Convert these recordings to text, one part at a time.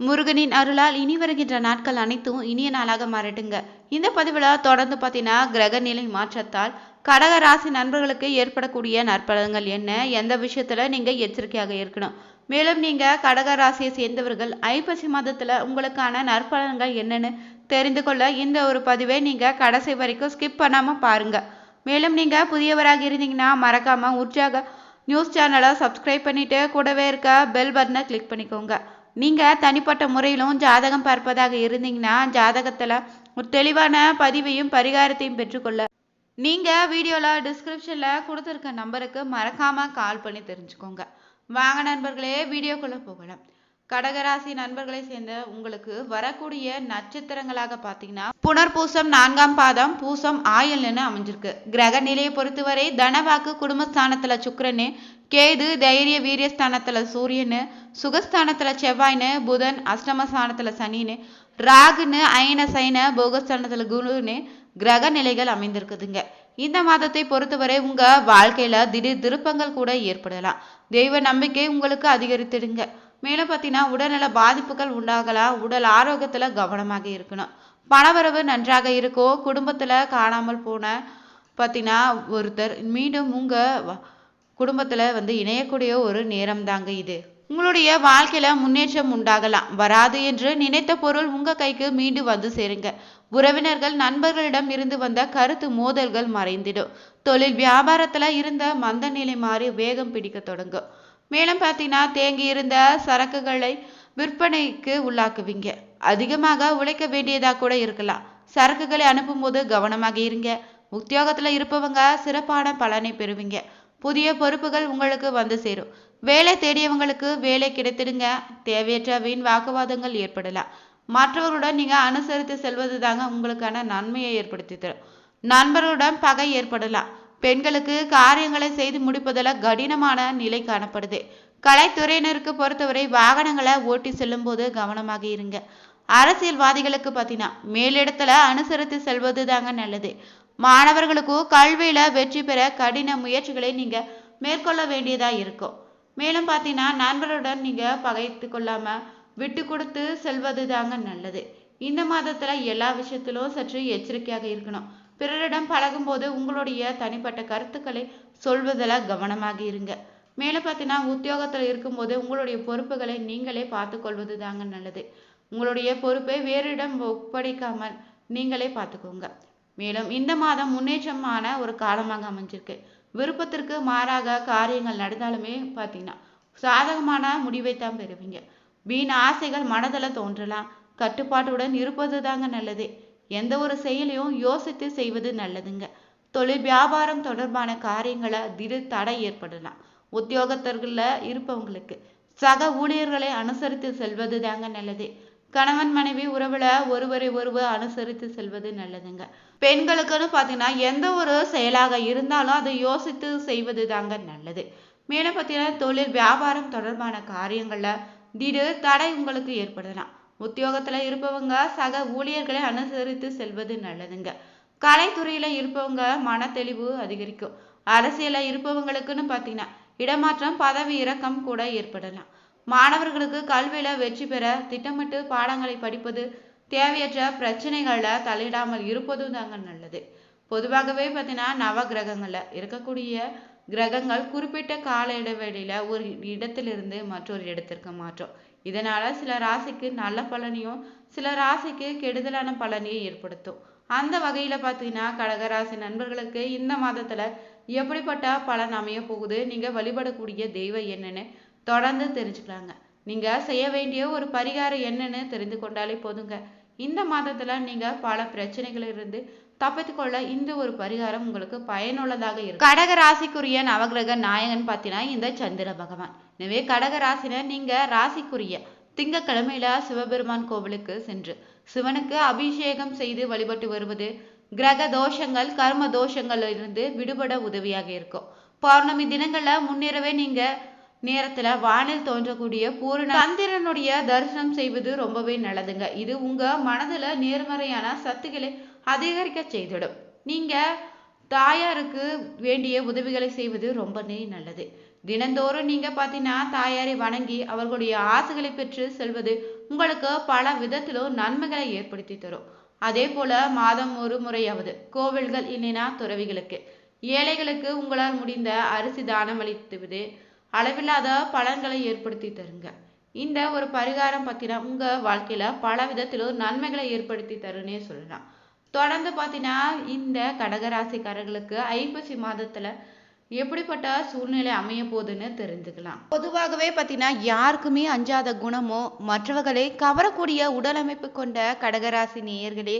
முருகனின் அருளால் இனி வருகின்ற நாட்கள் அனைத்தும் இனிய நாளாக மாறட்டுங்க. இந்த பதிவில் தொடர்ந்து பார்த்தீங்கன்னா கிரக நிலை மாற்றத்தால் கடக ராசி நண்பர்களுக்கு ஏற்படக்கூடிய நற்பலன்கள் என்ன எந்த விஷயத்துல நீங்க எச்சரிக்கையாக இருக்கணும். மேலும் நீங்க கடக ராசியை சேர்ந்தவர்கள் ஐப்பசி மாதத்துல உங்களுக்கான நற்பலன்கள் என்னன்னு தெரிந்து கொள்ள இந்த ஒரு பதிவை நீங்க கடைசி வரைக்கும் ஸ்கிப் பண்ணாம பாருங்க. மேலும் நீங்க புதியவராக இருந்தீங்கன்னா மறக்காம உற்சாக நியூஸ் சேனலை சப்ஸ்கிரைப் பண்ணிட்டு கூடவே இருக்க பெல் பட்டனை கிளிக் பண்ணிக்கோங்க. நீங்க தனிப்பட்ட முறையிலும் ஜாதகம் பார்ப்பதாக இருந்தீங்கன்னா ஜாதகத்துல ஒரு தெளிவான பதிவையும் பரிகாரத்தையும் பெற்றுக்கொள்ள. நீங்க வீடியோல டிஸ்கிரிப்ஷன்ல கொடுத்துருக்க நம்பருக்கு மறக்காம கால் பண்ணி தெரிஞ்சுக்கோங்க. வாங்க நண்பர்களே வீடியோக்குள்ள போகலாம். கடகராசி நண்பர்களை சேர்ந்த உங்களுக்கு வரக்கூடிய நட்சத்திரங்களாக பார்த்தீங்கன்னா புனர்பூசம் நான்காம் பாதம் பூசம் ஆயல்னு அமைஞ்சிருக்கு. கிரக நிலையை பொறுத்தவரை தனவாக்கு குடும்பஸ்தானத்துல சுக்கரனு கேது தைரிய வீரியஸ்தானத்துல சூரியனு சுகஸ்தானத்துல செவ்வாய்னு புதன் அஷ்டமஸ்தானத்துல சனின்னு ராகுன்னு அயன சைன போகஸ்தானத்துல குருன்னு கிரக நிலைகள் அமைந்திருக்குதுங்க. இந்த மாதத்தை பொறுத்தவரை உங்க வாழ்க்கையில திடீர் திருப்பங்கள் கூட ஏற்படலாம். தெய்வ நம்பிக்கை உங்களுக்கு அதிகரித்திடுங்க. மேலும் பார்த்தீங்கன்னா உடல்நல பாதிப்புகள் உண்டாகலாம் உடல் ஆரோக்கியத்துல கவனமாக இருக்கணும். பணவரவு நன்றாக இருக்கும் குடும்பத்துல காணாமல் போன பார்த்தீங்கன்னா ஒருத்தர் மீண்டும் உங்க குடும்பத்துல வந்து இணையக்கூடிய ஒரு நேரம் தாங்க இது. உங்களுடைய வாழ்க்கையில முன்னேற்றம் உண்டாகலாம். வராது என்று நினைத்த பொருள் உங்க கைக்கு மீண்டும் வந்து சேருங்க. உறவினர்கள் நண்பர்களிடம் இருந்து வந்த கருத்து மோதல்கள் மறைந்திடும். தொழில் வியாபாரத்துல இருந்த மந்த நிலை மாறி வேகம் பிடிக்க தொடங்கும். மேலும் பார்த்தீங்கன்னா தேங்கி இருந்த சரக்குகளை விற்பனைக்கு உள்ளாக்குவீங்க. அதிகமாக உழைக்க வேண்டியதாக கூட இருக்கலாம். சரக்குகளை அனுப்பும்போது கவனமாக இருங்க. உத்தியோகத்துல இருப்பவங்க சிறப்பான பலனை பெறுவீங்க. புதிய பொறுப்புகள் உங்களுக்கு வந்து சேரும். வேலை தேடியவங்களுக்கு வேலை கிடைத்திடுங்க. தேவையற்ற வீண் வாக்குவாதங்கள் ஏற்படலாம். மற்றவர்களுடன் நீங்கள் அனுசரித்து செல்வது தாங்க உங்களுக்கான நன்மையை ஏற்படுத்தி தரும். நண்பர்களுடன் பகை ஏற்படலாம். பெண்களுக்கு காரியங்களை செய்து முடிப்பதில் கடினமான நிலை காணப்படுது. கலைத்துறையினருக்கு பொறுத்தவரை வாகனங்களை ஓட்டி செல்லும் போது கவனமாக இருங்க. அரசியல்வாதிகளுக்கு பார்த்தீங்கன்னா மேலிடத்துல அனுசரித்து செல்வது தாங்க நல்லது. மாணவர்களுக்கும் கல்வியில வெற்றி பெற கடின முயற்சிகளை நீங்க மேற்கொள்ள வேண்டியதா இருக்கும். மேலும் பார்த்தீங்கன்னா நண்பருடன் நீங்க பகைத்து கொள்ளாம விட்டு கொடுத்து செல்வது தாங்க நல்லது. இந்த மாதத்துல எல்லா விஷயத்திலும் சற்று எச்சரிக்கையாக இருக்கணும். பிறரிடம் பழகும்போது உங்களுடைய தனிப்பட்ட கருத்துக்களை சொல்வதில் கவனமாக இருங்க. மேலே பார்த்தீங்கன்னா உத்தியோகத்தில் இருக்கும்போது உங்களுடைய பொறுப்புகளை நீங்களே பார்த்துக்கொள்வது தாங்க நல்லது. உங்களுடைய பொறுப்பை வேறிடம் ஒப்படைக்காமல் நீங்களே பார்த்துக்கோங்க. மேலும் இந்த மாதம் முன்னேற்றமான ஒரு காலமாக அமைஞ்சிருக்கு. விருப்பத்திற்கு மாறாக காரியங்கள் நடந்தாலுமே பார்த்தீங்கன்னா சாதகமான முடிவை தான் பெறுவீங்க. வீண் ஆசைகள் மனதில் தோன்றலாம். கட்டுப்பாட்டுடன் இருப்பது தாங்க நல்லது. எந்த ஒரு செயலையும் யோசித்து செய்வது நல்லதுங்க. தொழில் வியாபாரம் தொடர்பான காரியங்களை திடீர் தடை ஏற்படலாம். உத்தியோகத்தர்கள்ல இருப்பவங்களுக்கு சக ஊழியர்களை அனுசரித்து செல்வது தாங்க நல்லது. கணவன் மனைவி உறவுல ஒருவரை ஒருவர் அனுசரித்து செல்வது நல்லதுங்க. பெண்களுக்குன்னு பார்த்தீங்கன்னா எந்த ஒரு செயலாக இருந்தாலும் அதை யோசித்து செய்வது தாங்க நல்லது. மேலே பார்த்தீங்கன்னா தொழில் வியாபாரம் தொடர்பான காரியங்களில் திடீர் தடை உங்களுக்கு ஏற்படலாம். உத்தியோகத்துல இருப்பவங்க சக ஊழியர்களை அனுசரித்து செல்வது நல்லதுங்க. கலைத்துறையில இருப்பவங்க மன தெளிவு அதிகரிக்கும். அரசியல இருப்பவங்களுக்குன்னு பார்த்தீங்கன்னா இடமாற்றம் பதவி இறக்கம் கூட ஏற்படலாம். மாணவர்களுக்கு கல்வியில வெற்றி பெற திட்டமிட்டு பாடங்களை படிப்பது தேவையற்ற பிரச்சனைகள்ல தலையிடாமல் இருப்பதும் தாங்க நல்லது. பொதுவாகவே பார்த்தீங்கன்னா நவ கிரகங்கள்ல இருக்கக்கூடிய கிரகங்கள் குறிப்பிட்ட கால இடைவெளியில ஒரு இடத்திலிருந்து மற்றொரு இடத்திற்கு மாற்றும் இதனால சில ராசிக்கு நல்ல பலனையும் சில ராசிக்கு கெடுதலான பலனையும் ஏற்படுத்தும். அந்த வகையில பார்த்தீங்கன்னா கடகராசி நண்பர்களுக்கு இந்த மாதத்துல எப்படிப்பட்ட பலன் அமைய போகுது நீங்க வழிபடக்கூடிய தெய்வம் என்னன்னு தொடர்ந்து தெரிஞ்சுக்கலாங்க. நீங்க செய்ய வேண்டிய ஒரு பரிகாரம் என்னன்னு தெரிந்து கொண்டாலே போதுங்க. இந்த மாதத்துல நீங்க பல பிரச்சனைகளிலிருந்து தப்பித்துக்கொள்ள இந்த ஒரு பரிகாரம் உங்களுக்கு பயனுள்ளதாக இருக்கும். கடக ராசிக்குரிய நவகிரக நாயகன் பார்த்தீங்கன்னா இந்த சந்திர பகவான். எனவே கடக ராசினர் நீங்க ராசிக்குரிய திங்கக்கிழமையில சிவபெருமான் கோவிலுக்கு சென்று சிவனுக்கு அபிஷேகம் செய்து வழிபட்டு வருவது கிரக தோஷங்கள் கர்ம தோஷங்கள்ல இருந்து விடுபட உதவியாக இருக்கும். பௌர்ணமி தினங்கள்ல முன்னிரவே நீங்க நேரத்துல வானில் தோன்றக்கூடிய பூரண சந்திரனுடைய தரிசனம் செய்வது ரொம்பவே நல்லதுங்க. இது உங்க மனதுல நேர்மறையான சத்துக்களை அதிகரிக்க செய்திடும். நீங்க தாயாருக்கு வேண்டிய உதவிகளை செய்வது ரொம்பவே நல்லது. தினந்தோறும் நீங்க பார்த்தீங்கன்னா தாயாரை வணங்கி அவர்களுடைய ஆசைகளை பெற்று செல்வது உங்களுக்கு பல விதத்திலும் நன்மைகளை ஏற்படுத்தி தரும். அதே போல மாதம் ஒரு முறையாவது கோவில்கள் இல்லைன்னா துறவிகளுக்கு. ஏழைகளுக்கு உங்களால் முடிந்த அரிசி தானம் அளித்துவது அளவில்லாத பலன்களை ஏற்படுத்தி தருங்க. இந்த ஒரு பரிகாரம் பார்த்தீங்கன்னா உங்க வாழ்க்கையில பல விதத்திலும் நன்மைகளை ஏற்படுத்தி தருன்னே சொல்லலாம். தொடர்ந்து பார்த்தீங்கன்னா இந்த கடகராசிக்காரர்களுக்கு ஐப்பசி மாதத்துல எப்படிப்பட்ட சூழ்நிலை அமைய போகுதுன்னு தெரிஞ்சுக்கலாம். பொதுவாகவே பார்த்தீங்கன்னா யாருக்குமே அஞ்சாத குணமோ மற்றவர்களை கவரக்கூடிய உடலமைப்பு கொண்ட கடகராசி நேயர்களே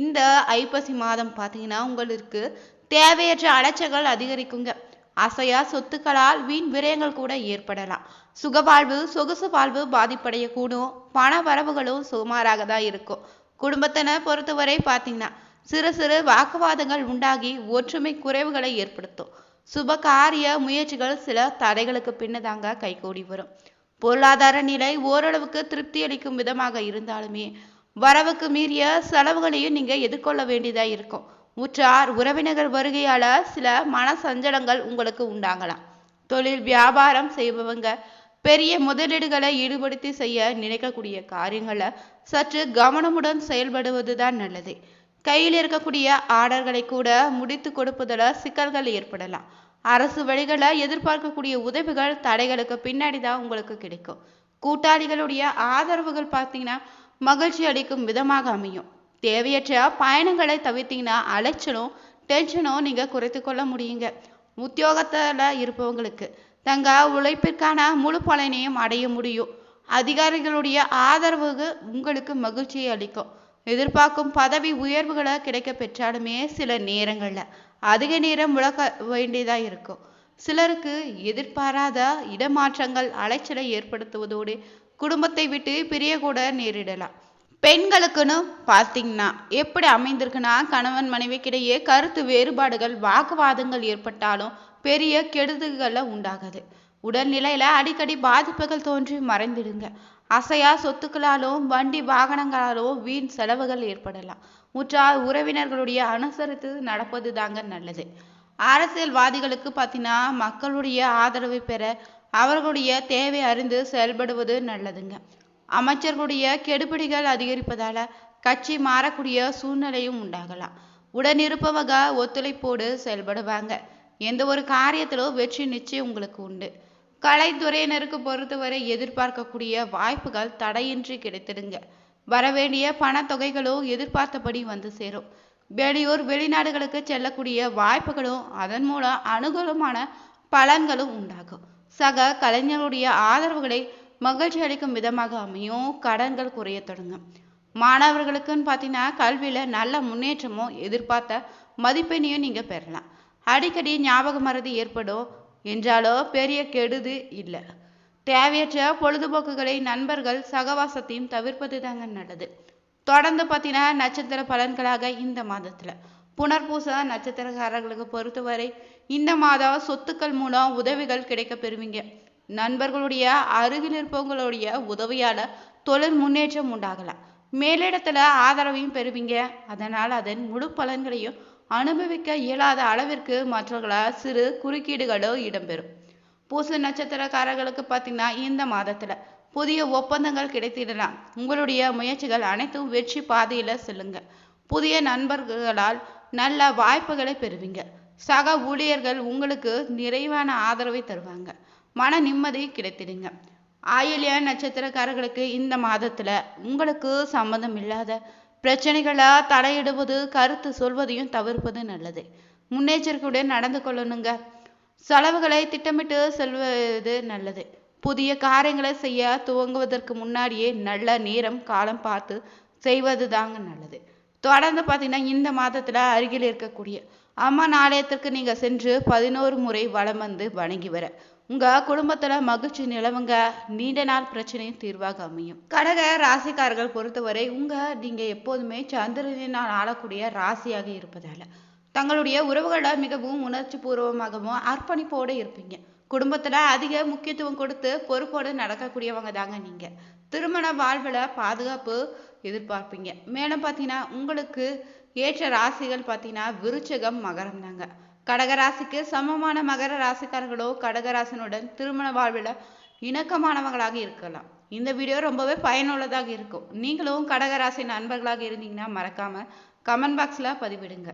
இந்த ஐப்பசி மாதம் பார்த்தீங்கன்னா உங்களுக்கு தேவையற்ற அலைச்சல்கள் அதிகரிக்குங்க. அசையா சொத்துக்களால் வீண் விரயங்கள் கூட ஏற்படலாம். சுகவாழ்வு சொகுசு வாழ்வு பாதிப்படையக்கூடும். பண வரவுகளும் சுமாராக தான் இருக்கும். குடும்பத்தினை பொறுத்தவரை பார்த்தீங்கன்னா சிறு சிறு வாக்குவாதங்கள் உண்டாகி ஒற்றுமை குறைவுகளை ஏற்படுத்தும். சுப காரிய முயற்சிகள் சில தடைகளுக்கு பின்னதாங்க கைகூடி வரும். பொருளாதார நிலை ஓரளவுக்கு திருப்தி அளிக்கும் விதமாக இருந்தாலுமே வரவுக்கு மீறிய செலவுகளையும் நீங்க எதிர்கொள்ள வேண்டியதா இருக்கும். உற்றார் உறவினர்கள் வருகையால சில மன சஞ்சலங்கள் உங்களுக்கு உண்டாகலாம். தொழில் வியாபாரம் செய்பவங்க பெரிய முதலீடுகளை ஈடுபடுத்தி செய்ய நினைக்கக்கூடிய காரியங்களை சற்று கவனமுடன் செயல்படுவதுதான் நல்லது. கையில் இருக்கக்கூடிய ஆர்டர்களை கூட முடித்து கொடுப்பதில் சிக்கல்கள் ஏற்படலாம். அரசு வழிகளை எதிர்பார்க்கக்கூடிய உதவிகள் தடைகளுக்கு பின்னாடி தான் உங்களுக்கு கிடைக்கும். கூட்டாளிகளுடைய ஆதரவுகள் பார்த்தீங்கன்னா மகிழ்ச்சி அளிக்கும் விதமாக அமையும். தேவையற்ற பயணங்களை தவிர்த்தீங்கன்னா அலைச்சலும் டென்ஷனும் நீங்கள் குறைத்து கொள்ள முடியுங்க. உத்தியோகத்தில் இருப்பவங்களுக்கு தங்க உழைப்பிற்கான முழு பலனையும் அடைய முடியும். அதிகாரிகளுடைய ஆதரவு உங்களுக்கு மகிழ்ச்சியை அளிக்கும். எதிர்பார்க்கும் பதவி உயர்வுகளை கிடைக்க பெற்றாலுமே சில நேரங்களில் அதிக நேரம் முழக்க வேண்டியதாக இருக்கும். சிலருக்கு எதிர்பாராத இடமாற்றங்கள் அலைச்சலை ஏற்படுத்துவதோடு குடும்பத்தை விட்டு பிரிய கூட நேரிடலாம். பெண்களுக்குன்னு பார்த்தீங்கன்னா எப்படி அமைந்திருக்குன்னா கணவன் மனைவிக்கிடையே கருத்து வேறுபாடுகள் வாக்குவாதங்கள் ஏற்பட்டாலும் பெரிய கெடுதல்களை உண்டாகுது. உடல்நிலையில அடிக்கடி பாதிப்புகள் தோன்றி மறைந்திடுங்க. அசையா சொத்துக்களாலும் வண்டி வாகனங்களாலும் வீண் செலவுகள் ஏற்படலாம். உற்றார் உறவினர்களுடைய அனுசரித்து நடப்பது தாங்க நல்லது. அரசியல்வாதிகளுக்கு பார்த்தீங்கன்னா மக்களுடைய ஆதரவை பெற அவர்களுடைய தேவை அறிந்து செயல்படுவது நல்லதுங்க. அமைச்சர்களுடைய கெடுபிடிகள் அதிகரிப்பதால கட்சி மாறக்கூடிய சூழ்நிலையும் உண்டாகலாம். உடனிருப்பவங்க ஒத்துழைப்போடு செயல்படுவாங்க. எந்த ஒரு காரியத்திலும் வெற்றி நிச்சயம் உங்களுக்கு உண்டு. கலைத்துறையினருக்கு பொறுத்தவரை எதிர்பார்க்கக்கூடிய வாய்ப்புகள் தடையின்றி கிடைத்திடுங்க. வரவேண்டிய பணத்தொகைகளும் எதிர்பார்த்தபடி வந்து சேரும். வெளியூர் வெளிநாடுகளுக்கு செல்லக்கூடிய வாய்ப்புகளும் அதன் மூலம் அனுகூலமான பலன்களும் உண்டாகும். சக கலைஞருடைய ஆதரவுகளை மகிழ்ச்சி அளிக்கும் விதமாக அமையும். கடன்கள் குறைய தொடங்கும். மாணவர்களுக்குன்னு பார்த்தீங்கன்னா கல்வியில் நல்ல முன்னேற்றமும் எதிர்பார்த்த மதிப்பெண்ணையும் நீங்கள் பெறலாம். அடிக்கடி ஞாபக மறதி ஏற்படும். என்றாலோ பெரிய கெடுது இல்லை. தேவையற்ற பொழுதுபோக்குகளை நண்பர்கள் சகவாசத்தையும் தவிர்ப்பது தாங்க நல்லது. தொடர்ந்து பார்த்தீங்கன்னா நட்சத்திர பலன்களாக இந்த மாதத்தில். புனர்பூச நட்சத்திரக்காரர்களுக்கு பொறுத்தவரை இந்த மாதம் சொத்துக்கள் மூலம் உதவிகள் கிடைக்க பெறுவீங்க. நண்பர்களுடைய அருகில் இருப்பவங்களுடைய உதவியால் தொழில் முன்னேற்றம் உண்டாகலாம். மேலிடத்துல ஆதரவையும் பெறுவீங்க. அதனால் அதன் முழு பலன்களையும் அனுபவிக்க இயலாத அளவிற்கு மற்றவர்களால் சிறு குறுக்கீடுகளோ இடம்பெறும். பூச நட்சத்திரக்காரர்களுக்கு பார்த்தீங்கன்னா இந்த மாதத்துல புதிய ஒப்பந்தங்கள் கிடைத்திடலாம். உங்களுடைய முயற்சிகள் அனைத்தும் வெற்றி பாதையில செல்லுங்க. புதிய நண்பர்களால் நல்ல வாய்ப்புகளை பெறுவீங்க. சக ஊழியர்கள் உங்களுக்கு நிறைவான ஆதரவை தருவாங்க. மன நிம்மதி கிடைத்திடுங்க. ஆயில்ய நட்சத்திரக்காரர்களுக்கு இந்த மாதத்துல உங்களுக்கு சம்மந்தம் இல்லாத பிரச்சனைகளா தலையிடுவது கருத்து சொல்வதையும் தவிர்ப்பது நல்லது. முன்னெச்சரிக்கையுடன் நடந்து கொள்ளணுங்க. செலவுகளை திட்டமிட்டு செல்வது நல்லது. புதிய காரியங்களை செய்ய துவங்குவதற்கு முன்னாடியே நல்ல நேரம் காலம் பார்த்து செய்வது தாங்க நல்லது. தொடர்ந்து பார்த்தீங்கன்னா இந்த மாதத்துல அருகில் இருக்கக்கூடிய அம்மன் ஆலயத்திற்கு நீங்க சென்று பதினோரு முறை வலம் வந்து வணங்கி வர உங்கள் குடும்பத்தில் மகிழ்ச்சி நிலவுங்க. நீண்ட நாள் பிரச்சனையும் தீர்வாக அமையும். கடக ராசிக்காரர்கள் பொறுத்தவரை உங்கள் நீங்கள் எப்போதுமே சந்திரனால் ஆளக்கூடிய ராசியாக இருப்பதால். தங்களுடைய உறவுகளை மிகவும் உணர்ச்சி பூர்வமாகவும் அர்ப்பணிப்போடு இருப்பீங்க. குடும்பத்தில் அதிக முக்கியத்துவம் கொடுத்து பொறுப்போடு நடக்கக்கூடியவங்க தாங்க நீங்கள் திருமண வாழ்வில் பாதுகாப்பு எதிர்பார்ப்பீங்க. மேலும் பார்த்தீங்கன்னா உங்களுக்கு ஏற்ற ராசிகள் பார்த்தீங்கன்னா விருச்சகம் மகரம் தாங்க. கடகராசிக்கு சமமான மகர ராசிக்காரர்களோ கடகராசனுடன் திருமண வாழ்வில் இணக்கமானவங்களாக இருக்கலாம். இந்த வீடியோ ரொம்பவே பயனுள்ளதாக இருக்கும். நீங்களும் கடகராசி நண்பர்களாக இருந்தீங்கன்னா மறக்காமல் கமெண்ட் பாக்ஸில் பதிவிடுங்க.